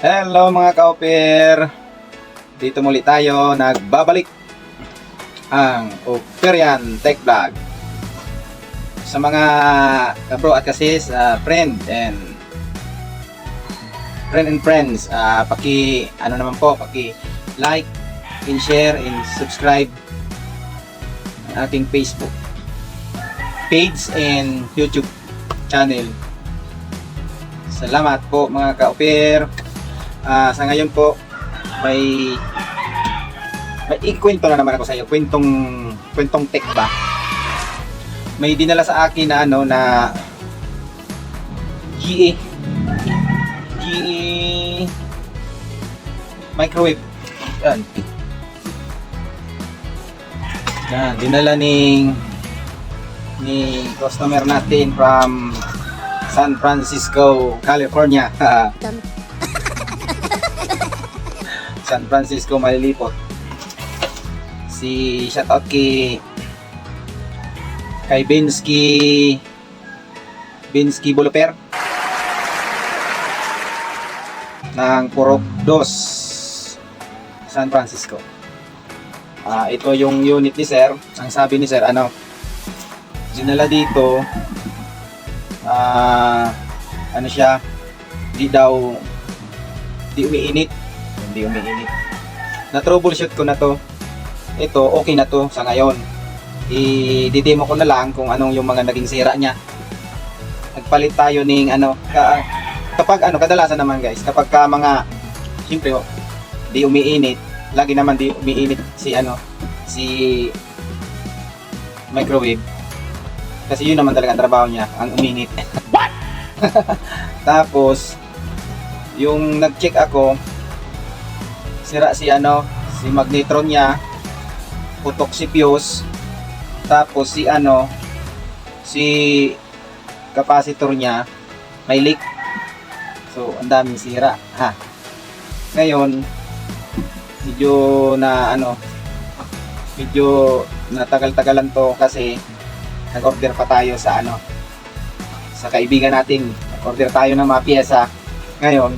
Hello mga ka-oper! Dito muli tayo nagbabalik ang Operian Tech Vlog. Sa mga kabro at kasis, uh, friend and friend and friends, ah, paki ano naman po, paki like, and share and subscribe ang ating Facebook page and YouTube channel. Salamat po mga ka-oper. Ah, sa ngayon po may may ikwento na naman ako sa iyo. Kwentong kwentong tech ba? May dinala sa akin na ano na GE GE microwave. Yan. Yan, dinala ning ni customer natin from San Francisco, California. San Francisco, Malilipot. Si shoutout kay kay Binsky Binsky Buluper ng Purok 2 San Francisco. Ah, ito yung unit ni Sir. Ang sabi ni Sir, ano, dinala dito ah ano siya di daw di umiinit hindi umiinit. Na troubleshoot ko na to. Ito okay na to sa ngayon. I-demo ko na lang kung anong yung mga naging sira niya. Nagpalit tayo ng ano ka, kapag ano kadalasan naman guys kapag ka mga siyempre oh, di umiinit lagi naman di umiinit si ano si microwave. Kasi yun naman talaga ang trabaho niya, ang uminit. What? Tapos, yung nag-check ako, sira si ano, si magnetron niya, putok si fuse, tapos si ano, si capacitor niya, may leak. So, ang daming sira. Ha. Ngayon, medyo na ano, medyo natagal-tagalan to kasi nag-order pa tayo sa ano sa kaibigan natin nag-order tayo ng mga pyesa ngayon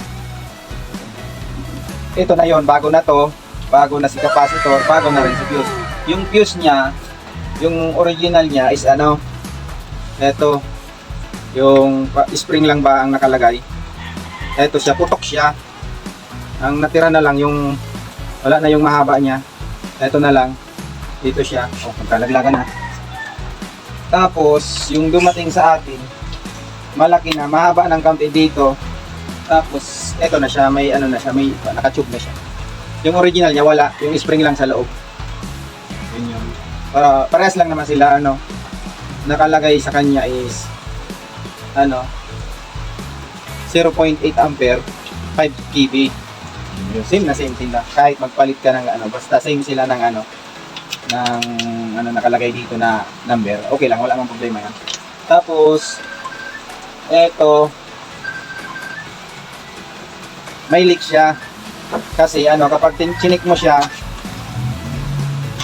ito na yon bago na to bago na si capacitor bago na rin si fuse. Yung fuse niya yung original niya is ano? Ito yung spring lang ba ang nakalagay? Ito siya putok siya. Ang natira na lang yung wala na yung mahaba niya. Ito na lang dito siya. Oh magkalaglagan na. Tapos, yung dumating sa atin, malaki na, mahaba ng kaunti dito. Tapos, eto na siya, may ano na siya, may nakatube na siya. Yung original niya, wala. Yung spring lang sa loob. Yun yun. Para, parehas lang naman sila, ano, nakalagay sa kanya is, ano, 0.8 ampere, 5 kV. Same na same sila. Kahit magpalit ka ng ano, basta same sila ng ano, ng ano nakalagay dito na number. Okay lang, wala namang problema yan. Tapos eto may leak siya. Kasi ano, kapag chinik mo siya,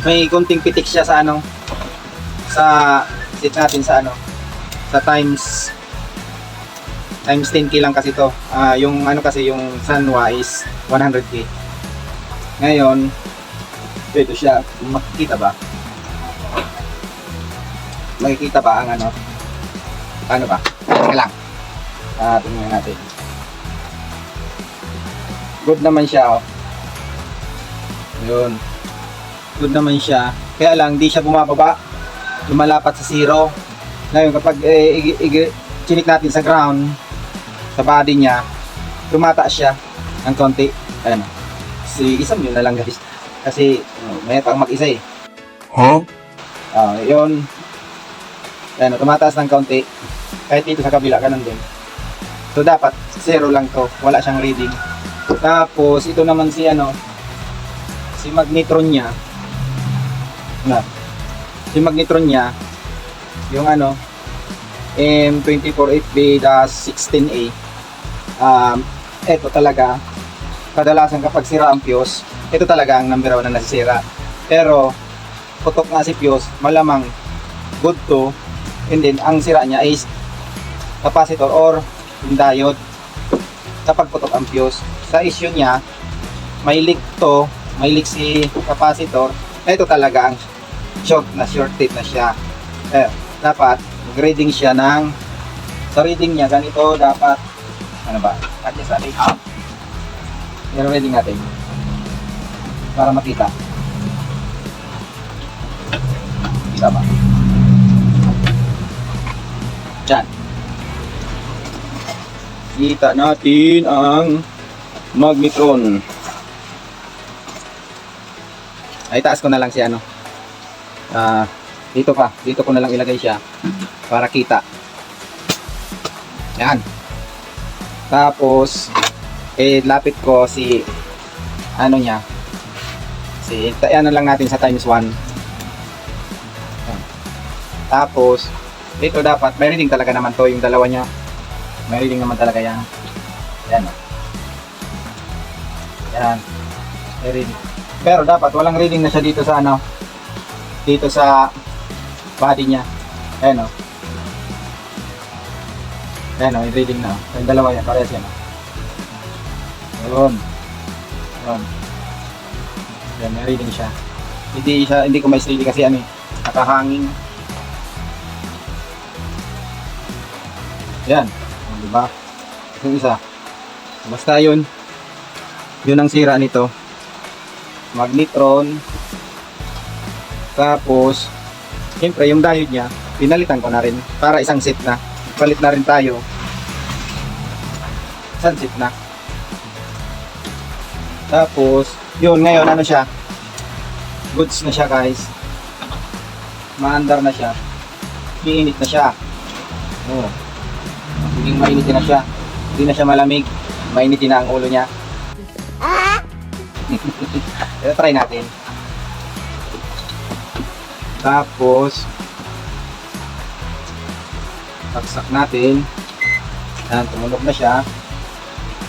may kunting pitik siya sa ano sa set natin sa ano sa times times 10k lang kasi to. Ah, yung ano kasi yung Sanwa is 100k. Ngayon, ito siya. Makikita ba? Makikita ba ang ano? Ano ba? Teka lang. Ah, tingnan natin. Good naman siya, oh. Yun. Good naman siya. Kaya lang, di siya bumababa. Lumalapat sa zero. Ngayon, kapag eh, chinik natin sa ground, sa body niya, tumataas siya ng konti. Ayan. Si isang yun na lang guys. Kasi oh, may pang mag-isa eh. Huh? Ah, yun. Ayan, tumataas ng kaunti. Kahit dito sa kabila, ganun din. So, dapat zero lang to. Wala siyang reading. Tapos, ito naman si ano, si magnetron niya. Na, si magnetron niya, yung ano, M24HB-16A. Um, ito talaga, kadalasan kapag sira ang fuse, ito talaga ang number one na nasisira. Pero, putok nga si fuse, malamang good to, and then ang sira niya is capacitor or yung diode kapag putok ang fuse. Sa issue niya, may leak to, may leak si capacitor. Ito talaga ang short na shorted na siya. Eh, dapat grading siya ng sa reading niya ganito dapat ano ba? Adjust natin. Pero reading natin para makita. Kita ba? Diyan. Kita natin ang magnetron. Ay, taas ko na lang si ano. Ah, dito pa. Dito ko na lang ilagay siya para kita. Yan. Tapos, eh, lapit ko si ano niya. Si, ano lang natin sa times 1. Tapos, dito dapat, may reading talaga naman to yung dalawa niya. May reading naman talaga yan. Yan. oh. Yan. May. Pero dapat walang reading na siya dito sa ano. Dito sa body niya. Ayan o. Ayan o, may reading na. oh. Yung dalawa yan, parehas yan. oh. Ayun. Ayun. Yan, may reading siya. Hindi siya, hindi ko may reading kasi ano eh, nakahanging. Yan. O, Diba? Yung isa. Basta yun. Yun ang sira nito. Magnetron. Tapos, siyempre yung diode niya, pinalitan ko na rin para isang set na. Palit na rin tayo. Isang set na. Tapos, yun ngayon ano siya? Goods na siya guys. Maandar na siya. Iinit na siya. Oh. Hindi mainitin na siya. Hindi na siya malamig. Mainitin na ang ulo niya. Ito try natin. Tapos, saksak natin. Yan, tumunog na siya.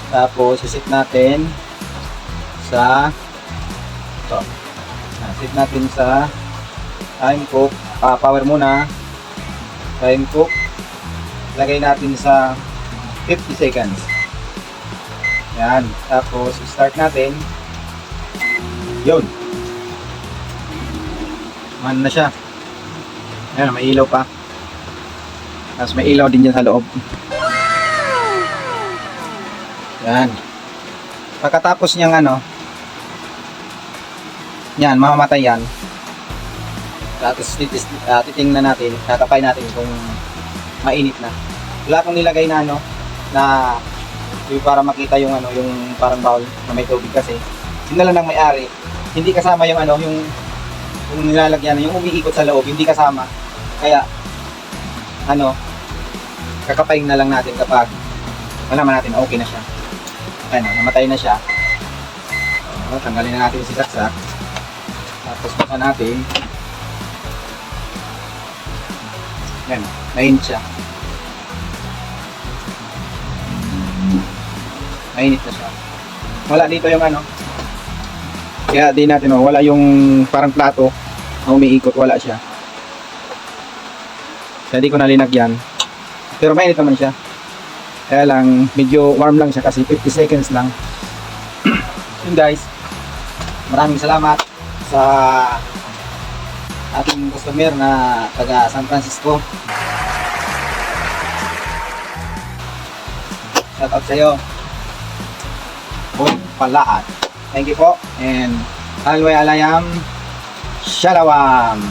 Tapos, isit natin sa ito. Isit natin sa time cook. Ah, power muna. Time cook. Lagay natin sa 50 seconds. Yan. Tapos, start natin. Yun. Man na siya. Ayan, may ilaw pa. Tapos may ilaw din dyan sa loob. Yan. Pagkatapos niyang ano, yan, mamamatay yan. Tapos titis, uh, titingnan natin, tatapay natin kung mainit na. Wala akong nilagay na ano, na yung para makita yung ano, yung parang bowl na may tubig kasi. Yun na lang ng may-ari. Hindi kasama yung ano, yung yung nilalagyan, yung umiikot sa loob, hindi kasama. Kaya, ano, kakapain na lang natin kapag malaman natin na okay na siya. Ayan, o, namatay na siya. O, tanggalin na natin si saksak. Tapos baka natin. Ayan, mainit siya. Mainit na siya. Wala dito yung ano, kaya di natin, oh, wala yung parang plato na umiikot, wala siya. Kaya di ko nalinagyan. Pero mainit naman siya. Kaya lang, medyo warm lang siya kasi 50 seconds lang. Yun guys, maraming salamat sa ating customer na taga San Francisco. Shout out sa'yo. Boy Palaat. Thank you po. And alway alayam. Shalawam.